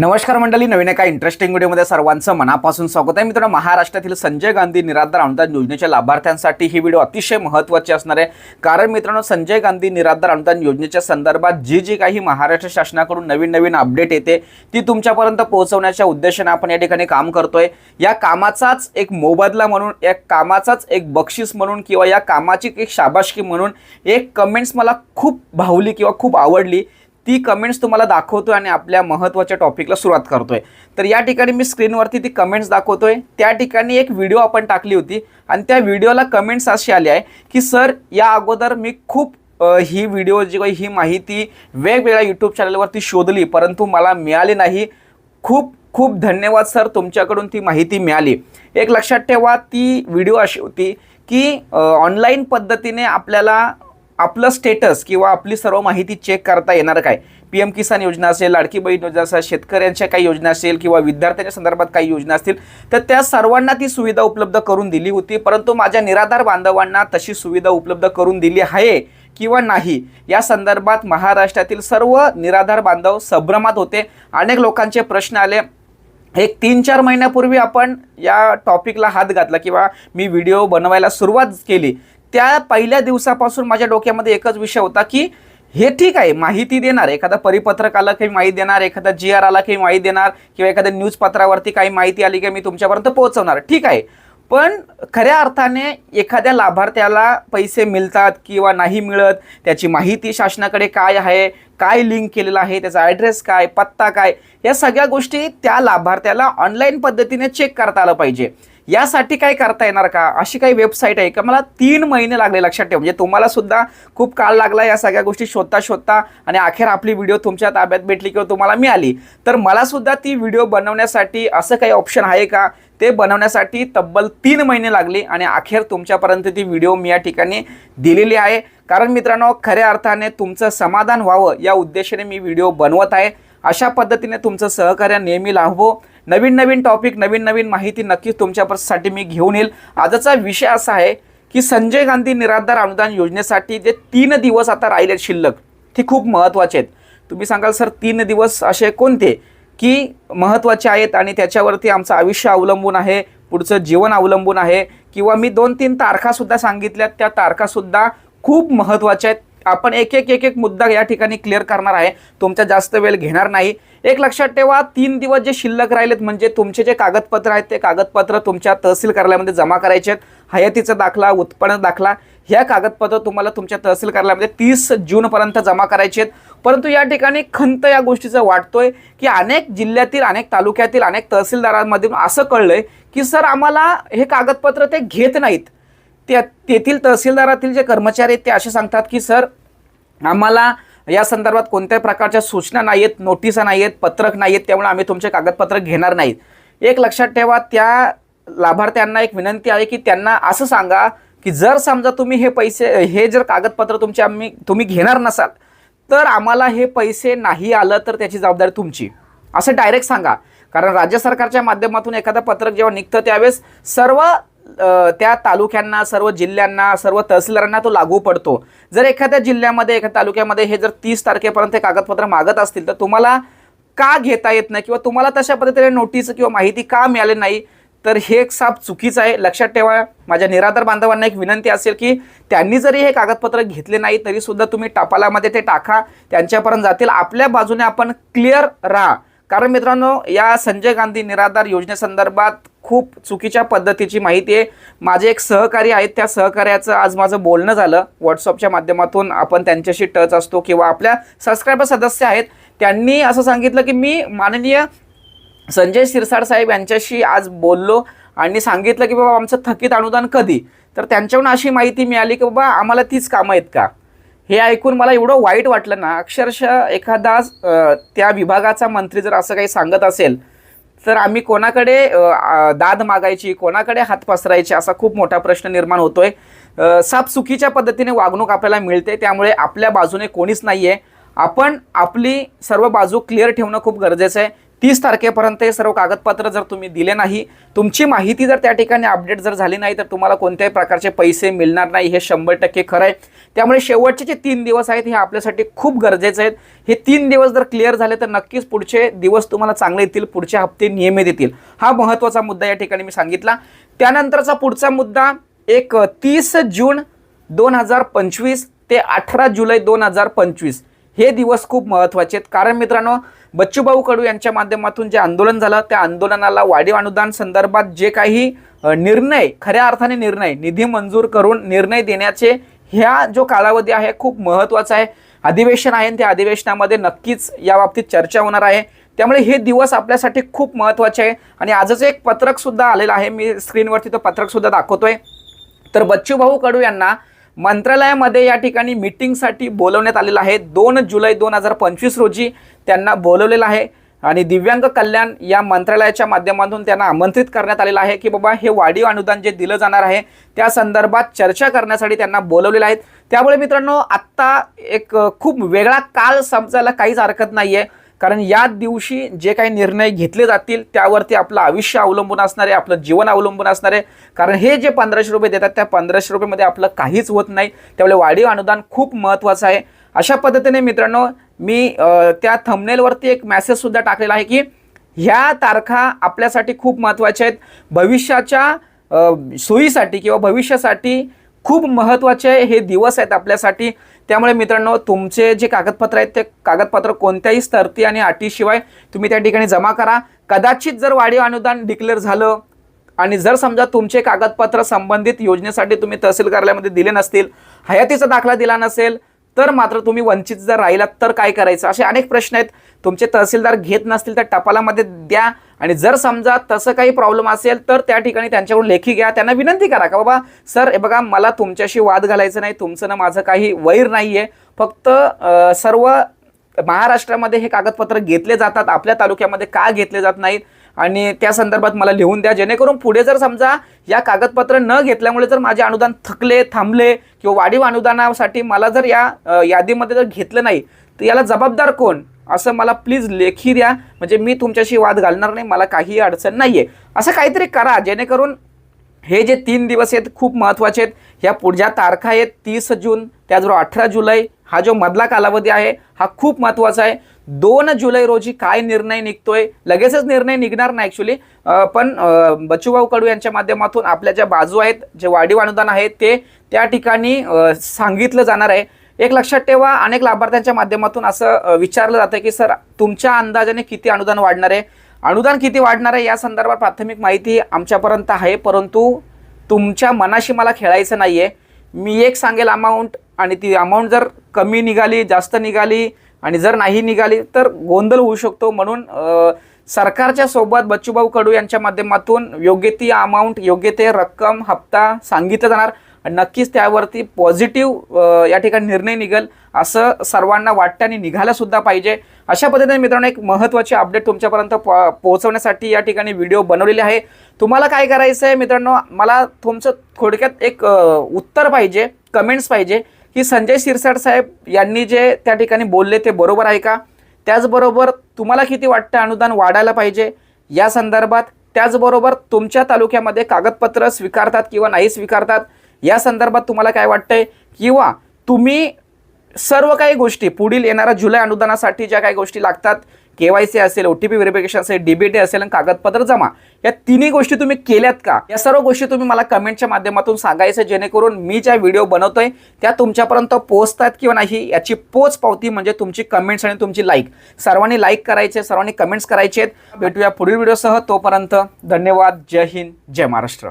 नमस्कार मंडळी नवीन एका इंटरेस्टिंग व्हिडिओमध्ये सर्वांचं मनापासून स्वागत आहे. मित्रांनो महाराष्ट्रातील संजय गांधी निराधार अनुदान योजनेच्या लाभार्थ्यांसाठी ही व्हिडिओ अतिशय महत्त्वाची असणार आहे. कारण मित्रांनो संजय गांधी निराधार अनुदान योजनेच्या संदर्भात जी जी काही महाराष्ट्र शासनाकडून नवीन नवीन अपडेट येते ती तुमच्यापर्यंत पोहोचवण्याच्या उद्देशाने आपण या ठिकाणी काम करतोय. या कामाचाच एक मोबदला म्हणून या कामाचाच एक बक्षीस म्हणून किंवा या कामाची एक शाबाशकी म्हणून एक कमेंट्स मला खूप भावली किंवा खूप आवडली. ती कमेंट्स तुम्हाला दाखवतोय आणि आपल्या महत्त्वाच्या टॉपिकला सुरुवात करतोय. तर या ठिकाणी मी स्क्रीनवरती ती कमेंट्स दाखवतोय. त्या ठिकाणी एक व्हिडिओ आपण टाकली होती आणि त्या व्हिडिओला कमेंट्स अशी आली आहे की सर या अगोदर मी खूप ही व्हिडिओ जी काही ही माहिती वेगवेगळ्या यूट्यूब चॅनलवरती शोधली परंतु मला मिळाली नाही. खूप खूप धन्यवाद सर तुमच्याकडून ती माहिती मिळाली. एक लक्षात ठेवा ती व्हिडिओ अशी होती की ऑनलाईन पद्धतीने आपल्याला आपलं स्टेटस किंवा आपली सर्व माहिती चेक करता येणार काय? पी एम किसान योजना असेल लाडकी बहीण योजना असेल शेतकऱ्यांच्या काही योजना असेल किंवा विद्यार्थ्यांच्या संदर्भात काही योजना असतील तर त्या सर्वांना ती सुविधा उपलब्ध करून दिली होती. परंतु माझ्या निराधार बांधवांना तशी सुविधा उपलब्ध करून दिली आहे किंवा नाही या संदर्भात महाराष्ट्रातील सर्व निराधार बांधव संभ्रमात होते. अनेक लोकांचे प्रश्न आले. एक तीन चार महिन्यापूर्वी आपण या टॉपिकला हात घातला किंवा मी व्हिडिओ बनवायला सुरुवात केली. त्या पहिल्या दिवसापासून माझ्या डोक्यामध्ये एकच विषय होता की हे ठीक आहे माहिती देणार एखादा परिपत्रक आलं काही माहिती देणार एखादा जी आर आला काही माहिती देणार किंवा एखाद्या न्यूजपत्रावरती काही माहिती आली की मी तुमच्यापर्यंत पोहोचवणार. ठीक आहे. पण खऱ्या अर्थाने एखाद्या लाभार्थ्याला पैसे मिळतात किंवा नाही मिळत त्याची माहिती शासनाकडे काय आहे काय लिंक केलेलं आहे त्याचा ॲड्रेस काय पत्ता काय या सगळ्या गोष्टी त्या लाभार्थ्याला ऑनलाईन पद्धतीने चेक करता आलं पाहिजे. यासाठी काय करता येणार का? अशी काही वेबसाईट आहे का? मला तीन महिने लागले लक्षात ठेव. म्हणजे तुम्हाला सुद्धा खूप काळ लागला या सगळ्या गोष्टी शोधता शोधता आणि अखेर आपली व्हिडिओ तुमच्या ताब्यात भेटली किंवा तुम्हाला मिळाली. तर मला सुद्धा ती व्हिडिओ बनवण्यासाठी असं काही ऑप्शन आहे का? ते बनवण्यासाठी तब्बल तीन महिने लागले आणि अखेर तुमच्यापर्यंत ती व्हिडिओ मी या ठिकाणी दिलेली आहे. कारण मित्रांनो खऱ्या अर्थाने तुमचं समाधान व्हावं या उद्देशाने मी व्हिडिओ बनवत आहे. अशा पद्धतीने तुमचं सहकार्य नेहमी लाभवं नवीन नवीन टॉपिक नवीन नवीन माहिती नक्कीच तुमच्यासाठी मी घेऊन येईल. आजचा विषय असा आहे की संजय गांधी निराधार अनुदान योजनेसाठी जे तीन दिवस आता राहिले शिल्लक ते खूप महत्त्वाचे आहेत. तुम्ही सांगाल सर तीन दिवस असे कोणते की महत्त्वाचे आहेत आणि त्याच्यावरती आमचं आयुष्य अवलंबून आहे पुढचं जीवन अवलंबून आहे? किंवा मी दोन तीन तारखासुद्धा सांगितल्यात त्या तारखासुद्धा खूप महत्त्वाच्या आहेत. आपण एक एक एक एक मुद्दा या ठिकाणी क्लिअर करणार आहे. तुमचा जास्त वेळ घेणार नाही. एक लक्षात ठेवा तीन दिवस जे शिल्लक राहिलेत म्हणजे तुमचे जे कागदपत्र आहेत ते कागदपत्र तुमच्या तहसील कार्यालयामध्ये जमा करायचे आहेत. हयातीचा दाखला उत्पन्न दाखला ह्या कागदपत्र तुम्हाला तुमच्या तहसील कार्यालयामध्ये तीस जूनपर्यंत जमा करायचे आहेत. परंतु या ठिकाणी खंत या गोष्टीचं वाटतोय की अनेक जिल्ह्यातील अनेक तालुक्यातील अनेक तहसीलदारांमधून असं कळलंय की सर आम्हाला हे कागदपत्र ते घेत नाहीत. त्या तेथील तहसीलदारातील जे कर्मचारी आहेत ते असे सांगतात की सर आम्हाला या संदर्भात कोणत्याही प्रकारच्या सूचना नाही आहेत नोटिसा नाही आहेत पत्रक नाही आहेत त्यामुळे आम्ही तुमचे कागदपत्र घेणार नाहीत. एक लक्षात ठेवा त्या लाभार्थ्यांना एक विनंती आहे की त्यांना असं सांगा की जर समजा तुम्ही हे पैसे हे जर कागदपत्र तुमचे आम्ही तुम्ही घेणार नसाल तर आम्हाला हे पैसे नाही आलं तर त्याची जबाबदारी तुमची. असं डायरेक्ट सांगा. कारण राज्य सरकारच्या माध्यमातून एखादं पत्रक जेव्हा निघतं त्यावेळेस सर्व त्या तालुक्यांना सर्व जिल्ह्यांना सर्व तहसीलदारांना तो लागू पडतो. जर एखाद्या जिल्ह्यामध्ये एखाद्या तालुक्यामध्ये हे जर तीस तारखेपर्यंत कागदपत्र मागत असतील तर तुम्हाला का घेता येत नाही किंवा तुम्हाला तशा पद्धतीने नोटीस किंवा माहिती का मिळाली नाही तर हे एक साप चुकीचं आहे. लक्षात ठेवा माझ्या निराधार बांधवांना एक विनंती असेल की त्यांनी जरी हे कागदपत्र घेतले नाही तरी सुद्धा तुम्ही टपालामध्ये ते टाका त्यांच्यापर्यंत जातील. आपल्या बाजूने आपण क्लिअर राहा. कारण मित्रांनो या संजय गांधी निराधार योजनेसंदर्भात खूप चुकीच्या पद्धतीची माहिती आहे. माझे एक सहकारी आहेत त्या सहकार्याचं आज माझं बोलणं झालं. व्हॉट्सअपच्या माध्यमातून आपण त्यांच्याशी टच असतो किंवा आपल्या सबस्क्रायबर सदस्य आहेत. त्यांनी असं सांगितलं की मी माननीय संजय सिरसाड साहेब यांच्याशी आज बोललो आणि सांगितलं की बाबा आमचं थकीत अनुदान कधी? तर त्यांच्याकडून अशी माहिती मिळाली की बाबा आम्हाला तीच कामं आहेत का? हे ऐकून मला एवढं वाईट वाटलं ना अक्षरशः एखादा त्या विभागाचा मंत्री जर असं काही सांगत असेल तर आम्ही कोणाकडे दाद मागायची कोणाकडे हात पसरायचे असा खूप मोठा प्रश्न निर्माण होतोय. अ, साप चुकीच्या पद्धतीने वागणूक आपल्याला मिळते त्यामुळे आपल्या बाजूने कोणीच नाही आहे आपण आपली सर्व बाजू क्लिअर ठेवणं खूप गरजेचं आहे. तीस तारखेपर्यंत हे सर्व कागदपत्र जर तुम्ही दिले नाही तुमची माहिती जर त्या ठिकाणी अपडेट जर झाली नाही तर तुम्हाला कोणत्याही प्रकारचे पैसे मिळणार नाही हे शंभर टक्के खरं आहे. त्यामुळे शेवटचे जे तीन दिवस आहेत हे आपल्यासाठी खूप गरजेचे आहेत. हे तीन दिवस जर क्लिअर झाले तर नक्कीच पुढचे दिवस तुम्हाला चांगले येतील पुढचे हप्ते नियमित येतील. हा महत्त्वाचा मुद्दा या ठिकाणी मी सांगितला. त्यानंतरचा पुढचा मुद्दा एक तीस जून दोन हजार पंचवीस ते अठरा जुलै दोन हजार पंचवीस. हे दिवस खूप महत्त्वाचे आहेत. कारण मित्रांनो बच्चूभाऊ कडू यांच्या माध्यमातून जे आंदोलन झालं त्या आंदोलनाला वाढीव अनुदान संदर्भात जे काही निर्णय खऱ्या अर्थाने निर्णय निधी मंजूर करून निर्णय देण्याचे ह्या जो कालावधी आहे खूप महत्त्वाचा आहे. अधिवेशन आहे आणि त्या अधिवेशनामध्ये नक्कीच या बाबतीत चर्चा होणार आहे. त्यामुळे हे दिवस आपल्यासाठी खूप महत्त्वाचे आहे. आणि आजच एक पत्रकसुद्धा आलेलं आहे. मी स्क्रीनवरती तो पत्रकसुद्धा दाखवतोय. तर बच्चूभाऊ कडू यांना मंत्रालयामध्ये या ठिकाणी मीटिंगसाठी बोलवण्यात आलेलं आहे. दोन जुलै दोन हजार पंचवीस रोजी त्यांना बोलवलेलं आहे. आणि दिव्यांग कल्याण या मंत्रालयाच्या माध्यमातून त्यांना आमंत्रित करण्यात आलेलं आहे की बाबा हे वाढीव अनुदान जे दिलं जाणार आहे त्या संदर्भात चर्चा करण्यासाठी त्यांना बोलवलेलं आहे. त्यामुळे मित्रांनो आत्ता एक खूप वेगळा काळ समजायला काहीच हरकत नाही आहे कारण या दिवशी जे काही निर्णय घेतले जातील त्यावरती आपलं आयुष्य अवलंबून असणार आहे आपलं जीवन अवलंबून असणार आहे. कारण हे जे पंधराशे रुपये देतात त्या पंधराशे रुपयेमध्ये आपलं काहीच होत नाही. त्यामुळे वाढीव अनुदान खूप महत्त्वाचं आहे. अशा पद्धतीने मित्रांनो मी त्या थंबनेलवरती एक मॅसेजसुद्धा टाकलेला आहे की ह्या तारखा आपल्यासाठी खूप महत्त्वाच्या आहेत. भविष्याच्या सोयीसाठी किंवा भविष्यासाठी खूप महत्त्वाचे हे दिवस आहेत आपल्यासाठी. त्यामुळे मित्रांनो तुमचे जे कागदपत्र आहेत ते कागदपत्र कोणत्याही स्तरती आणि अटीशिवाय तुम्ही त्या ठिकाणी जमा करा. कदाचित जर वाढीव अनुदान डिक्लेअर झालं आणि जर समजा तुमचे कागदपत्र संबंधित योजनेसाठी तुम्ही तहसील कार्यालयामध्ये दिले नसतील हयातीचा दाखला दिला नसेल तर मात्र तुम्ही वंचित जर राहिलात तर काय करायचं? असे अनेक प्रश्न आहेत. तुमचे तहसीलदार घेत नसतील तर टपालामध्ये द्या. आणि जर समजा तसं काही प्रॉब्लेम असेल तर त्या ठिकाणी त्यांच्याकडून लेखी घ्या. त्यांना विनंती करा का बाबा सर हे बघा मला तुमच्याशी वाद घालायचं नाही तुमचं ना माझं काही वैर नाही आहे फक्त सर्व महाराष्ट्रामध्ये हे कागदपत्र घेतले जातात आपल्या तालुक्यामध्ये का घेतले जात नाहीत? आणि त्या संदर्भात मला लिहून द्या जेणेकरून पुढे जर समजा या कागदपत्र न घेतल्यामुळे जर माझे अनुदान थकले थांबले किंवा वाढीव अनुदानासाठी मला जर या यादीमध्ये जर घेतलं नाही तर याला जबाबदार कोण? असं मला प्लीज लेखी द्या. म्हणजे मी तुमच्याशी वाद घालणार नाही मला काही अडचण नाही आहे असं काहीतरी करा जेणेकरून हे जे तीन दिवस आहेत खूप महत्त्वाचे आहेत ह्या पुढच्या तारखा आहेत तीस जून त्याचबरोबर अठरा जुलै हा जो मधला कालावधी आहे हा खूप महत्त्वाचा आहे. दोन जुलै रोजी काय निर्णय निघतोय? लगेचच निर्णय निघणार नाही ॲक्च्युली पण बच्चूभाऊ कडू यांच्या माध्यमातून आपल्या ज्या बाजू आहेत जे वाढीव अनुदान आहे ते त्या ठिकाणी सांगितलं जाणार आहे. एक लक्षात ठेवा अनेक लाभार्थ्यांच्या माध्यमातून असं विचारलं जातं की सर तुमच्या अंदाजाने किती अनुदान वाढणार आहे? अनुदान किती वाढणार आहे या संदर्भात प्राथमिक माहिती आमच्यापर्यंत आहे परंतु तुमच्या मनाशी मला खेळायचं नाही आहे मी एक सांगेल अमाऊंट आणि ती अमाऊंट जर कमी निघाली जास्त निघाली आणि जर नाही निघाली तर गोंधळ होऊ शकतो म्हणून सरकारच्या सोबत बच्चूभाऊ कडू यांच्या माध्यमातून योग्य ती अमाऊंट योग्य ते रक्कम हप्ता सांगितलं जाणार. नक्कीच त्यावरती पॉझिटिव्ह या ठिकाणी निर्णय निघेल असं सर्वांना वाटतं आणि निघायलासुद्धा पाहिजे. अशा पद्धतीने मित्रांनो एक महत्त्वाची अपडेट तुमच्यापर्यंत पो- पोहोचवण्यासाठी या ठिकाणी व्हिडिओ बनवलेले आहे. तुम्हाला काय करायचं आहे मित्रांनो? मला तुमचं थोडक्यात एक उत्तर पाहिजे कमेंट्स पाहिजे. की संजय शिरसाट साहेब यांनी जे त्या ठिकाणी बोलले ते बरोबर आहे का? त्याचबरोबर तुम्हाला किती वाटतं अनुदान वाढायला पाहिजे? या संदर्भात त्याचबरोबर तुमच्या तालुक्यामध्ये कागदपत्र स्वीकारतात किंवा नाही स्वीकारतात? या संदर्भात तुम्हाला काय वाटतंय? किंवा तुम्ही सर्व काही गोष्टी पुढील येणाऱ्या जुलै अनुदानासाठी ज्या काही गोष्टी लागतात के वाय सी असेल ओ टी पी व्हेरिफिकेशन असेल डीबीटी असेल आणि कागदपत्र जमा या तिन्ही गोष्टी तुम्ही केल्यात का? या सर्व गोष्टी तुम्ही मला कमेंटच्या माध्यमातून सांगायचं जेणेकरून मी ज्या व्हिडिओ बनवतोय त्या तुमच्यापर्यंत पोहोचतात किंवा नाही याची पोच पावती म्हणजे तुमची कमेंट्स आणि तुमची लाईक सर्वांनी लाईक करायचे सर्वांनी कमेंट्स करायचे आहेत भेटूया पुढील व्हिडिओसह तोपर्यंत धन्यवाद. जय हिंद. जय महाराष्ट्र.